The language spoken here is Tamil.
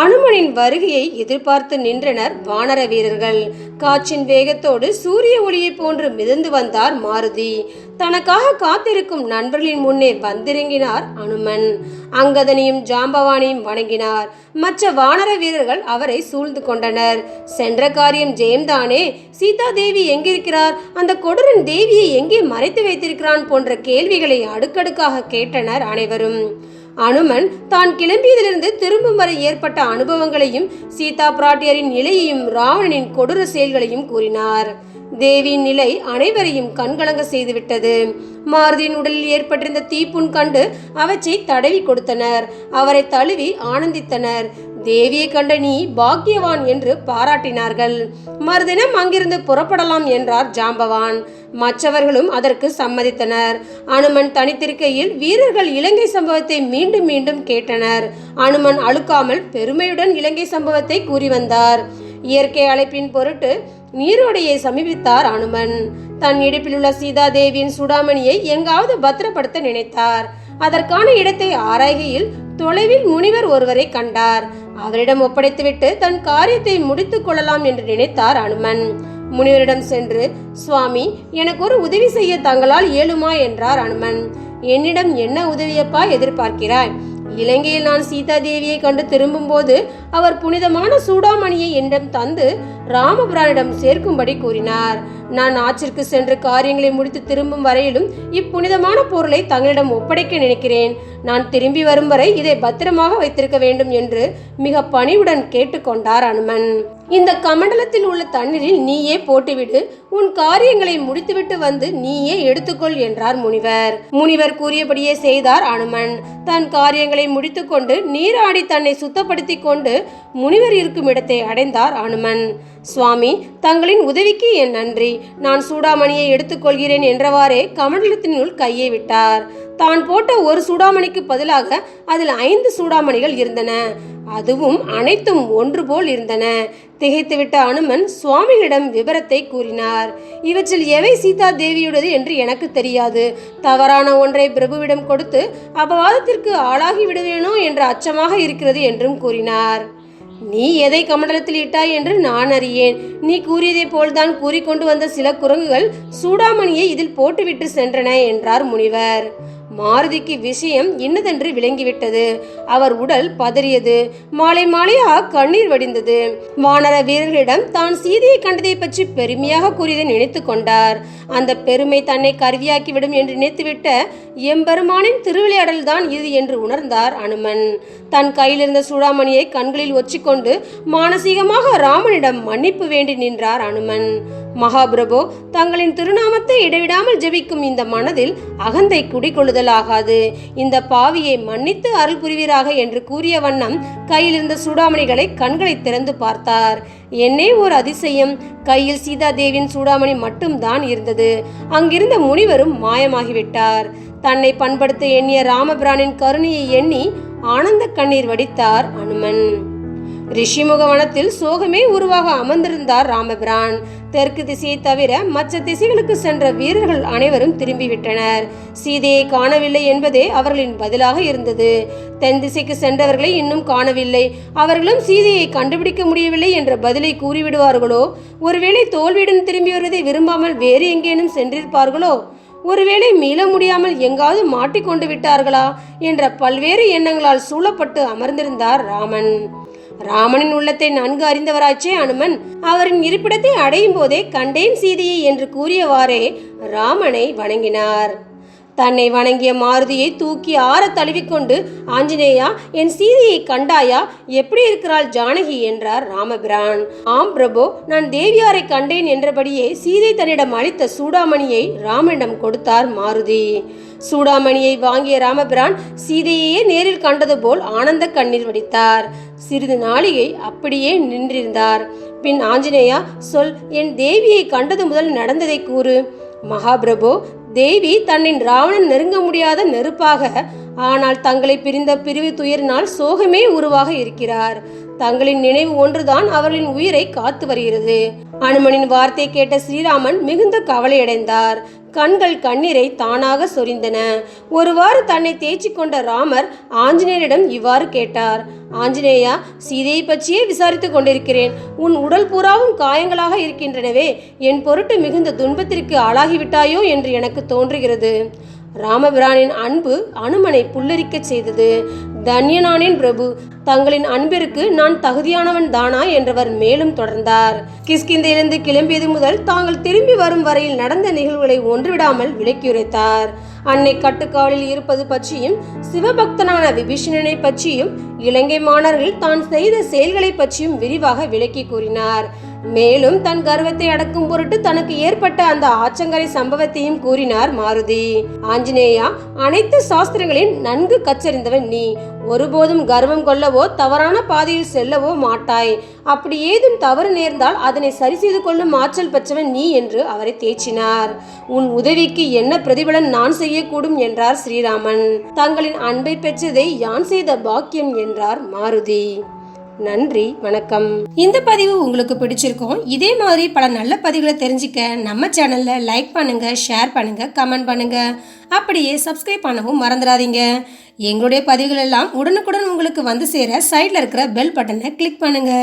அனுமனின் வருகையை எதிர்பார்த்து நின்றனர் வானர வீரர்கள். காற்றின் வேகத்தோடு சூரிய ஒளியைப் போன்று மிதந்து வந்தார் மாருதி. தனக்காக காத்திருக்கும் நண்பர்களின் முன்னே வந்திறங்கினார் அனுமன். அங்கதனையும் ஜாம்பவானையும் வணங்கினார். மற்ற வானர வீரர்கள் அவரை சூழ்ந்து கொண்டனர். சென்ற காரியம் ஜெயம்தானே? சீதா தேவி எங்கிருக்கிறார்? அந்த கொடரன் தேவியை எங்கே மறைத்து வைத்திருக்கிறான் போன்ற கேள்விகளை அடுக்கடுக்காக கேட்டனர் அனைவரும். அனுமன் தான் கிளம்பியதிலிருந்து திரும்பும் வரை ஏற்பட்ட அனுபவங்களையும் சீதா பிராட்டியரின் நிலையையும் ராவணனின் கொடூர செயல்களையும் கூறினார். தேவியின் நிலை அனைவரையும் கண்கலங்க செய்துவிட்டது. மாருதியின் உடலில் ஏற்பட்டிருந்த தீப்புண் கண்டு அவற்றை தடவி கொடுத்தனர். அவரை தழுவி ஆனந்தித்தனர். தேவியை கண்ட நீ பாக்கியவான் என்று பாராட்டினார்கள். மறுதினம் அங்கிருந்து புறப்படலாம் என்றார் ஜாம்பவான். மற்றவர்களும் அதற்கு சம்மதித்தனர். அனுமன் தனித்திருக்கையில் வீரர்கள் இலங்கை சம்பவத்தை மீண்டும் மீண்டும் கேட்டனர். அனுமன் அழுக்காமல் பெருமையுடன் இலங்கை சம்பவத்தை கூறி வந்தார். இயற்கை அழைப்பின் பொருட்டு நீரோடையை சமீபித்தார் அனுமன். தன் இடுப்பில் உள்ள சீதா தேவியின் சுடாமணியை எங்காவது பத்திரப்படுத்த நினைத்தார். அதற்கான இடத்தை ஆராய்கையில் தொலைவில் முனிவர் ஒருவரை கண்டார். அவரிடம் ஒப்படைத்துவிட்டு தன் காரியத்தை முடித்துக் கொள்ளலாம் என்று நினைத்தார் அனுமன். முனிவரிடம் சென்று சுவாமி எனக்கு ஒரு உதவி செய்ய தங்களால் இயலுமா? என்றார் அனுமன். என்னிடம் என்ன உதவியப்பா? எதிர்பார்க்கிறாய். இலங்கையில் நான் சீதா தேவியை கண்டு திரும்பும்போது அவர் புனிதமான சூடாமணியை என்னிடம் தந்து ராமபுரானிடம் சேர்க்கும்படி கூறினார். நான் ஆற்றிற்கு சென்று காரியங்களை முடித்து திரும்பும் வரையிலும் இப்புனிதமான பொருளை தங்களிடம் ஒப்படைக்க நினைக்கிறேன். நான் திரும்பி வரும் வரை இதை பத்திரமாக வைத்திருக்க வேண்டும் என்று மிக பணிவுடன் கேட்டுக்கொண்டார் அனுமன். இந்த கமண்டலத்தில் உள்ள தண்ணீரில் நீயே போட்டுவிடு. உன் காரியங்களை முடித்துவிட்டு வந்து நீயே எடுத்துக்கொள் என்றார் முனிவர். முனிவர் கூறியபடியே செய்தார் அனுமன். தன் காரியங்களை முடித்துக்கொண்டு நீராடி தன்னை சுத்தப்படுத்தி கொண்டு முனிவர் இருக்கும் இடத்தை அடைந்தார் அனுமன். சுவாமி தங்களின் உதவிக்கு என் நன்றி. நான் சூடாமணியை எடுத்துக்கொள்கிறேன் என்றவாறே கமண்டலத்தினுள் கையை விட்டார். தான் போட்ட ஒரு சூடாமணிக்கு பதிலாக அதில் ஐந்து சூடாமணிகள் இருந்தன. அதுவும் அனைத்தும் ஒன்று போல் இருந்தன. திகைத்துவிட்ட அனுமன் சுவாமிகளிடம் விவரத்தை கூறினார். இவற்றில் எவை சீதா தேவியுடையது என்று எனக்கு தெரியாது. தவறான ஒன்றை பிரபுவிடம் கொடுத்து அபவாதத்திற்கு ஆளாகி விடுவேனோ என்ற அச்சமாக இருக்கிறது என்றும் கூறினார். நீ எதை கமண்டலத்தில் இட்டாய் என்று நான் அறியேன். நீ கூறியதைப் போல்தான் கூறிக்கொண்டு வந்த சில குரங்குகள் சூடாமணியை இதில் போட்டுவிட்டு சென்றன என்றார் முனிவர். மாருதிக்கு விஷயம் இன்னதென்று விளங்கிவிட்டது. அவர் உடல் பதறியது. மாலை மாலையாக கண்ணீர் வடிந்தது. வானர வீரர்களிடம் தான் சீதையை கண்டதை பற்றி பெருமையாக கூறியதை நினைத்து கொண்டார். அந்த பெருமை தன்னை கருவியாக்கிவிடும் என்று நினைத்துவிட்ட எம்பெருமானின் திருவிளையாடல் தான் இது என்று உணர்ந்தார் அனுமன். தன் கையிலிருந்த சூடாமணியை கண்களில் ஒச்சிக்கொண்டு மானசீகமாக ராமனிடம் மன்னிப்பு வேண்டி நின்றார் அனுமன். மகாபிரபு தங்களின் திருநாமத்தை இடைவிடாமல் ஜெபிக்கும் இந்த மனதில் அகந்தை குடிகொள்ளுதல் ஆகாது. இந்த பாவியை மன்னித்து அருள் புரிவீராக என்று கூறிய வண்ணம் கையில் இருந்த சூடாமணிகளை கண்களை திறந்து பார்த்தார். என்னே ஒரு அதிசயம். கையில் சீதா தேவியின் சூடாமணி மட்டும்தான் இருந்தது. அங்கிருந்த முனிவரும் மாயமாகிவிட்டார். தன்னை பண்படுத்த எண்ணிய ராமபிரானின் கருணையை எண்ணி ஆனந்த கண்ணீர் வடித்தார் அனுமன். ரிஷிமுக வனத்தில் சோகமே உருவாக அமர்ந்திருந்தார் ராமபிரான். தெற்கு திசையை தவிர மற்ற திசைகளுக்கு சென்ற வீரர்கள் அனைவரும் திரும்பிவிட்டனர். சீதையை காணவில்லை என்பதே அவர்களின் பதிலாக இருந்தது. தென் திசைக்கு சென்றவர்களை இன்னும் காணவில்லை. அவர்களும் சீதையை கண்டுபிடிக்க முடியவில்லை என்ற பதிலை கூறிவிடுவார்களோ? ஒருவேளை தோல்வியுடன் திரும்பி வருவதை விரும்பாமல் வேறு எங்கேனும் சென்றிருப்பார்களோ? ஒருவேளை மீள முடியாமல் எங்காவது மாட்டிக்கொண்டு விட்டார்களா? என்ற பல்வேறு எண்ணங்களால் சூழப்பட்டு அமர்ந்திருந்தார் ராமன். ராமனின் உள்ளத்தை நன்கு அறிந்தவராச்சே அனுமன். அவரின் இருப்பிடத்தை அடையும் போதே கண்டேன் சீதையை என்று கூறியவாறே ராமனை வணங்கினார். தன்னை வணங்கிய மாருதியை தூக்கி ஆற தழுவிக்கொண்டு ஆஞ்சநேயா என் சீதையை கண்டாயா? எப்படி இருக்கிறாள் ஜானகி? என்றார் ராமபிரான். ஆம் பிரபோ நான் தேவியாரை கண்டேன் என்றபடியே சீதை தன்னிடம் அளித்த சூடாமணியை ராமனிடம் கொடுத்தார் மாருதி. சூடாமணியை வாங்கிய ராமபிரான் சீதையையே நேரில் கண்டது போல் ஆனந்த கண்ணீர் வடித்தார். சிறிது நாளிகை அப்படியே நின்றிருந்தார். பின் ஆஞ்சநேயா சொல் என் தேவியை கண்டது முதல் நடந்ததை கூறு. மகாபிரபோ தேவி தன்னின் ராவணன் நெருங்க முடியாத நெருப்பாக ஆனால் தங்களை பிரிந்த பிரிவு துயரினால் சோகமே உருவாக இருக்கிறார். தங்களின் நினைவு ஒன்றுதான் அவர்களின் உயிரை காத்து வருகிறது. அனுமனின் வார்த்தை கேட்ட ஸ்ரீராமன் மிகுந்த கவலையடைந்தார். கண்கள் கண்ணீரை தானாக சொரிந்தன. ஒருவாறு தன்னை தேய்ச்சி கொண்ட ராமர் ஆஞ்சநேயரிடம் இவ்வாறு கேட்டார். ஆஞ்சநேயா சீதையை பற்றியே விசாரித்துக் கொண்டிருக்கிறேன். உன் உடல் பூராவும் காயங்களாக இருக்கின்றனவே. என் பொருட்டு மிகுந்த துன்பத்திற்கு ஆளாகிவிட்டாயோ என்று எனக்கு தோன்றுகிறது. ராமபிரானின் அன்பு அனுமனை புல்லரிக்க செய்தது. தன்யனானேன் பிரபு தங்களின் அன்பிற்கு நான் தகுதியானவன் தானா என்றவர் மேலும் தொடர்ந்தார். கிஷ்கிந்தையிலிருந்து கிளம்பியது முதல் தாங்கள் திரும்பி வரும் வரையில் நடந்த நிகழ்வுகளை ஒன்றுவிடாமல் விளக்கியுரைத்தார் அன்னை கட்டுக்காவலில் இருப்பது பற்றியும் சிவபக்தனான விபீஷணனை பற்றியும் இலங்கை மாணவர்கள் தான் செய்த செயல்களை பற்றியும் விரிவாக விளக்கி கூறினார். மேலும் தன் கர்வத்தை அடக்கும் பொருட்டு தனக்கு ஏற்பட்ட அந்த ஆச்சங்கரை சம்பவத்தையும் கூறினார் மாருதி. ஆஞ்சநேயா அனைத்து சாஸ்திரங்களையும் நன்கு கச்சறிந்தவன் நீ. ஒருபோதும் கர்வம் கொள்ளவோ தவறான பாதையில் செல்லவோ மாட்டாய். அப்படி ஏதும் தவறு நேர்ந்தால் அதனை சரி செய்து கொள்ளும் ஆற்றல் பெற்றவன் நீ என்று அவரை தேய்ச்சினார் உன் உதவிக்கு என்ன பிரதிபலன் நான் செய்யக்கூடும் என்றார் ஸ்ரீராமன். தங்களின் அன்பை பெற்றதை யான் செய்த பாக்கியம் என்றார் மாருதி. நன்றி வணக்கம். இந்த பதிவு உங்களுக்கு பிடிச்சிருக்கும் இதே மாதிரி பல நல்ல பதிவுகளை தெரிஞ்சுக்க நம்ம சேனல்ல லைக் பண்ணுங்க ஷேர் பண்ணுங்க கமெண்ட் பண்ணுங்க. அப்படியே சப்ஸ்கிரைப் பண்ணவும் மறந்துடாதீங்க. எங்களுடைய பதிவுகள் எல்லாம் உடனுக்குடன் உங்களுக்கு வந்து சேர சைடில் இருக்கிற பெல் பட்டனை கிளிக் பண்ணுங்க.